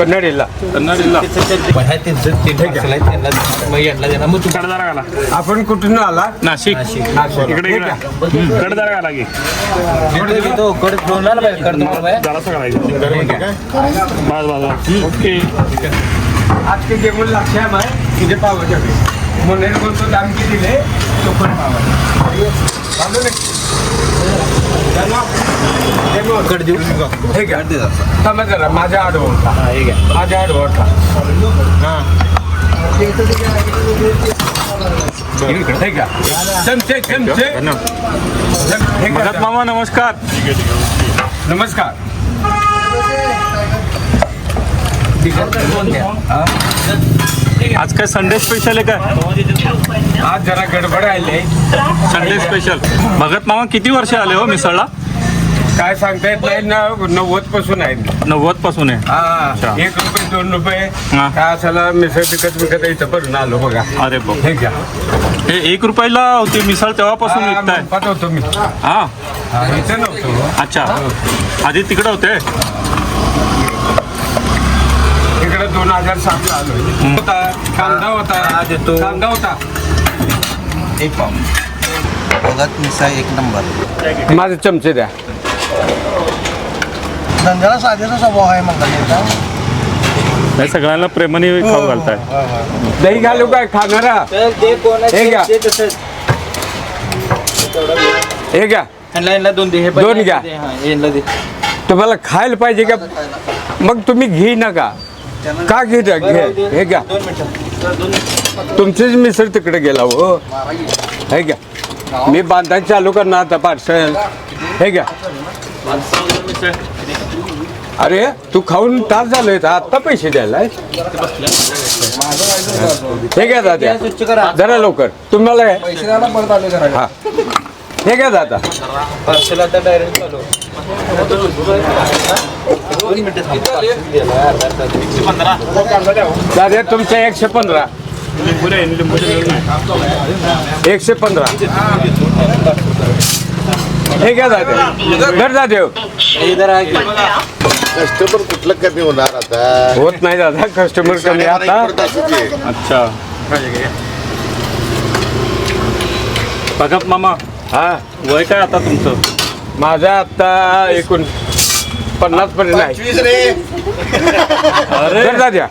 कन्नडीला कन्नडीला कडदार आपण कुठून आला नाशिक नाशिक. इकडे इकडे कडदार घाला की ओके आज के जेवण लक्ष आहे माय तुझे पावाचे म्हणून बोलतो दाम किती दिले तो पण पावा हे घ्या थांबा जरा माझ्या आडवं होता माझ्या आडवं होता हे घ्या चमचे चमचे हे घ्या. भगत मामा नमस्कार नमस्कार आज काय संडे स्पेशल आहे काय? आज जरा गडबड आले संडे स्पेशल भगत मामा किती वर्ष आले हो मिसळला? काय सांगता येत नाही ना नव्वदपासून आहे. नव्वदपासून आहे. हा एक रुपये दोन रुपये. काय असायला मिसळ विकत विकत इथं पण आलो बघा. अरे बाप हे घ्या. हे एक रुपयाला होती मिसळ तेव्हापासून हा, विकताय. होतो मी. हा. इथं नव्हतो. अच्छा. आधी तिकडे होते? दोन हजार सातला आलो होता कांदा होता कांदा होता. एक भगत मिसळ एक नंबर. माझे चमचे द्या. धंद्याला साधेचा स्वभाव आहे मंगळनेरचा नाही सगळ्यांना प्रेमाने खाऊ घालताय. दही घालू काय? खाणारा? हे घ्या. हे घ्या. दोन दे हे दोन घ्या. हा, तुम्हाला खायला पाहिजे का? मग तुम्ही घे नका. का घे घे हे घ्या. तुमचीच मिसळ तिकडे गेला हो. हे घ्या. मी बांधायला चालू करणार आता पार्सल हे घ्या. अरे तू खाऊन तास झालोय आता पैसे द्यायला हे घ्या दादा. जरा लवकर. तुम्हाला हे- हा घ्या दादा. पार्सल आता डायरेक्ट चालू. दादा तुमच्या एकशे पंधरा. एकशे पंधरा. हे घ्या दादा. धर दादेव हे जरा घे. कस्टमर कुठलं कमी होणार आता? होत नाही दादा कस्टमर कमी आता. अच्छा. भगत मामा. हा वय काय आता तुमचं? माझा आता एकूण पन्नास पर्यंत आहे. पंचवीस रे. धर दाद्या